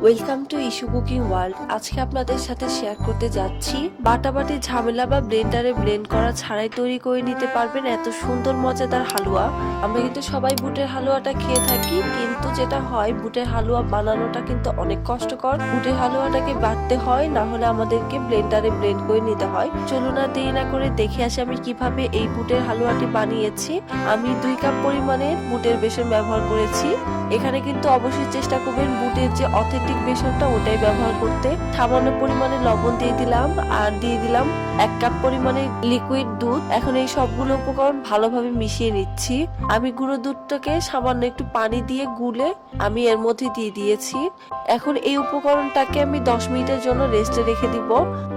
Welcome to issue cooking world আজকে আপনাদের সাথে শেয়ার করতে যাচ্ছি। বাটাবাটি ঝামেলা বা ব্লেন্ডারে ব্লেন্ড করা ছাড়াই তৈরি করে নিতে পারবেন এত সুন্দর, মজাদার হালুয়া। আমরা কিন্তু সবাই বুটের হালুয়াটা খেয়ে থাকি, কিন্তু যেটা হয়, বুটের হালুয়া বানানোটা কিন্তু অনেক কষ্টকর। বুটের হালুয়াটাকে বাটতে হয়, না হলে আমাদেরকে ব্লেন্ডারে ব্লেন্ড করে নিতে হয়। চলুন আর দেরি না করে দেখে আসি আমি কীভাবে এই বুটের হালুয়াটি বানিয়েছি। আমি দুই কাপ পরিমাণের বুটের বেসন ব্যবহার করেছি। এখানে কিন্তু অবশ্যই চেষ্টা করবেন বুটের যে অথেন্টিক বেসনটা ওটাই ব্যবহার করতে। সামান্য পরিমাণে লবণ দিয়ে দিলাম আর দিয়ে দিলাম এক কাপ পরিমাণে লিকুইড দুধ। এখন এই সবগুলো উপকরণ ভালোভাবে মিশিয়ে নিচ্ছি। আমি গুঁড়ো দুধটাকে সামান্য একটু পানি দিয়ে গুলে আমি এর মধ্যে দিয়ে দিয়েছি। এখন এই উপকরণটাকে আমি দশ মিনিটের জন্য রেস্টে রেখে দিব।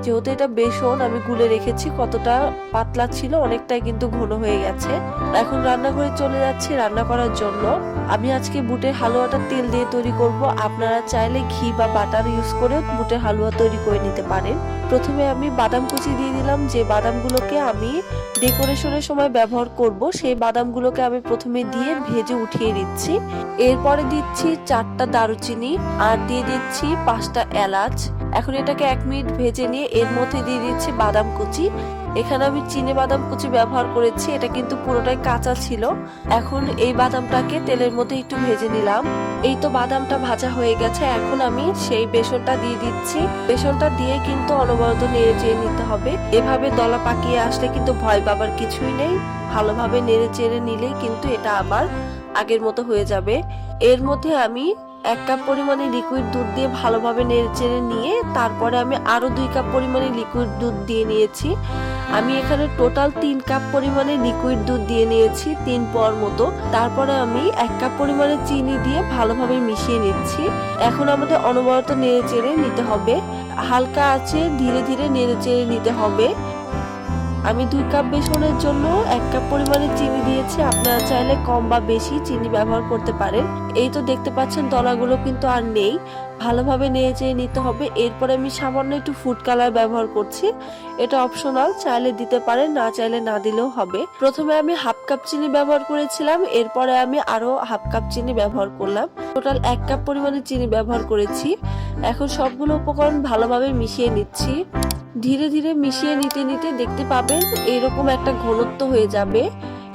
যেহেতু এটা বেসন, আমি গুলে রেখেছি, কতটা পাতলা ছিল অনেকটাই কিন্তু ঘন হয়ে গেছে। এখন রান্নাঘরে চলে যাচ্ছি রান্না করার জন্য। আমি আজকে বুটের হালুয়াটা তেল দিয়ে তৈরি করব। আপনারা চাইলে ঘি বা বাটার ইউজ করে বুটের হালুয়া তৈরি করে নিতে পারেন। প্রথমে আমি বাদাম কুচি দিয়ে দিলাম। যে বাদামগুলোকে আমি ডেকোরেশনের সময় ব্যবহার করব, সেই বাদামগুলোকে আমি প্রথমে দিয়ে ভেজে উঠিয়ে দিচ্ছি এরপরে দিচ্ছি চারটা দারুচিনি আর দিয়ে দিচ্ছি পাঁচটা এলাচ। এখন এটাকে এক মিনিট ভেজে নিয়ে এর মধ্যে দিয়ে দিচ্ছি বাদাম কুচি। এখানে আমি চিনে বাদাম কুচি ব্যবহার করেছি, এটা কিন্তু পুরোটাই কাঁচা ছিল। এখন এই বাদামটাকে তেলের মধ্যে একটু ভেজে নিলাম। এই তো বাদামটা ভাজা হয়ে গেছে, এখন আমি সেই বেসনটা দিয়ে দিচ্ছি। বেসনটা দিয়ে কিন্তু অনবরত নেড়ে চেড়ে নিতে হবে। এভাবে দলা পাকিয়ে আসলে কিন্তু ভয় পাবার কিছুই নেই। ভালোভাবে নেড়ে চেড়ে নিলেই কিন্তু এটা আবার আগের মতো হয়ে যাবে। এর মধ্যে আমি এক কাপ পরিমাণে লিকুইড দুধ দিয়ে ভালোভাবে নেড়ে চেড়ে নিয়ে তারপরে আমি আরও দুই কাপ পরিমাণে লিকুইড দুধ দিয়ে নিয়েছি। আমি এখানে টোটাল তিন কাপ পরিমাণে লিকুইড দুধ দিয়ে নিয়েছি তিন পর মতো। তারপরে আমি এক কাপ পরিমাণে চিনি দিয়ে ভালোভাবে মিশিয়ে নিচ্ছি। এখন আমাদের অনবরত নেড়ে চেড়ে নিতে হবে। হালকা আছে, ধীরে ধীরে নেড়ে চেড়ে নিতে হবে। আমি দুই কাপ বেসনের জন্য এক কাপ পরিমাণে চিনি দিয়েছি। আপনারা চাইলে কম বা বেশি চিনি ব্যবহার করতে পারেন। এই তো দেখতে পাচ্ছেন দলাগুলো কিন্তু আর নেই। ভালোভাবে নিয়ে চেড়ে নিতে হবে। এরপরে আমি সামান্য একটু ফুড কালার ব্যবহার করছি। এটা অপশনাল চাইলে দিতে পারেন, না চাইলে না দিলেও হবে। প্রথমে আমি হাফ কাপ চিনি ব্যবহার করেছিলাম। এরপরে আমি আরও হাফ কাপ চিনি ব্যবহার করলাম। টোটাল এক কাপ পরিমাণে চিনি ব্যবহার করেছি। এখন সবগুলো উপকরণ ভালোভাবে মিশিয়ে নিচ্ছি। ধীরে ধীরে মিশিয়ে নিতে নিতে দেখতে পাবেন এরকম একটা ঘনত্ব হয়ে যাবে।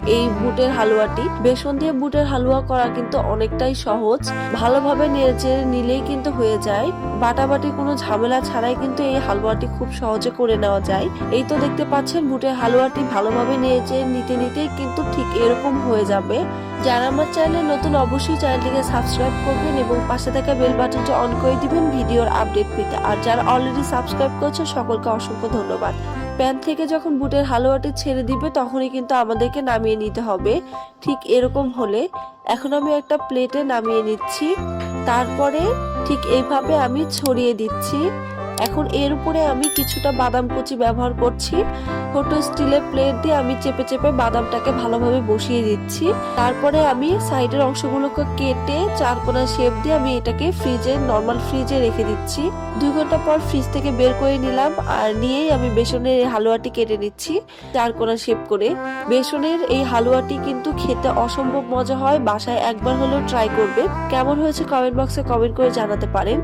এই বুটের হালুয়াটি। বেসন দিয়ে বুটের হালুয়া করা কিন্তু অনেকটাই সহজ। ভালোভাবে নেড়েচেড়ে নিলেই কিন্তু হয়ে যায়। বাটাবাটি কোনো ঝামেলা ছাড়াই কিন্তু এই হালুয়াটি খুব সহজে করে নেওয়া যায়। এই তো দেখতে পাচ্ছেন, বুটের হালুয়াটি ভালোভাবে নেড়ে চেড়ে নিতে নিতেই কিন্তু ঠিক এরকম হয়ে যাবে। যারা আমার চ্যানেলে নতুন, অবশ্যই চ্যানেলটিকে সাবস্ক্রাইব করবেন এবং পাশে থাকা বেল বাটনটি অন করে দিবেন ভিডিওর আপডেট পেতে। আর যারা অলরেডি সাবস্ক্রাইব করেছে সকলকে অসংখ্য ধন্যবাদ। প্যান থেকে যখন বুটের হালুয়াটি ছেড়ে দিবে, তখনই কিন্তু আমাদেরকে নামিয়ে নিতে হবে। ঠিক এরকম হলে এখন আমি একটা প্লেটে নামিয়ে নিচ্ছি। তারপরে ঠিক এইভাবে আমি ছড়িয়ে দিচ্ছি। এখন এর উপরে আমি কিছুটা বাদাম কুচি ব্যবহার করছি। ছোট স্টিলের প্লেট দিয়ে আমি চেপে চেপে বাদামটাকে ভালোভাবে বসিয়ে দিচ্ছি। তারপরে আমি সাইডের অংশগুলোকে কেটে চারকোনা শেপ দিয়ে আমি এটাকে ফ্রিজে, নর্মাল ফ্রিজে রেখে দিচ্ছি। দুই ঘণ্টা পর ফ্রিজ থেকে বের করে নিলাম আর নিয়েই আমি বেসনের হালুয়াটি কেটে নিচ্ছি চারকোনা শেপ করে। বেসনের এই হালুয়াটি কিন্তু খেতে অসম্ভব মজা হয়, বাসায় একবার হলেও ট্রাই করবে। কেমন হয়েছে কমেন্ট বক্সে কমেন্ট করে জানাতে পারেন।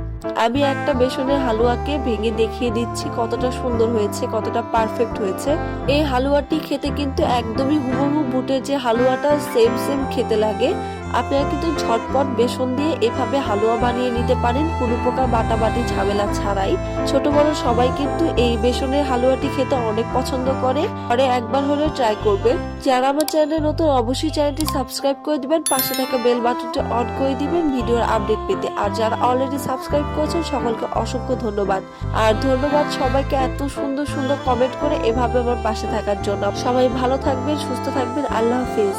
আমি একটা বেসনের হালুয়াকে ভেঙে দেখিয়ে দিচ্ছি কতটা সুন্দর হয়েছে, কতটা পারফেক্ট হয়েছে। এই হালুয়াটি খেতে কিন্তু একদমই হুবহু বুটের যে হালুয়াটা সেম সেম খেতে লাগে। আপনারা কিন্তু ঝটপট বেসন দিয়ে এভাবে হালুয়া বানিয়ে নিতে পারেন। কোনো প্রকার বাটাবাটি, ঝামেলা ছাড়াই। ছোট বড় সবাই কিন্তু এই বেসনের হালুয়াটি খেতে অনেক পছন্দ করে। পরে একবার হলে ট্রাই করবেন। যারা আমার চ্যানেলে নতুন, অবশ্যই চ্যানেলটি সাবস্ক্রাইব করে দিবেন। পাশে থাকা বেল বাটনটি অন করে দিবেন ভিডিওর আপডেট পেতে। আর যারা অলরেডি সাবস্ক্রাইব করেছেন, সকলকে অসংখ্য ধন্যবাদ। আর ধন্যবাদ সবাইকে এত সুন্দর সুন্দর কমেন্ট করে এভাবে আমার পাশে থাকার জন্য। সবাই ভালো থাকবেন, সুস্থ থাকবেন। আল্লাহ হাফিজ।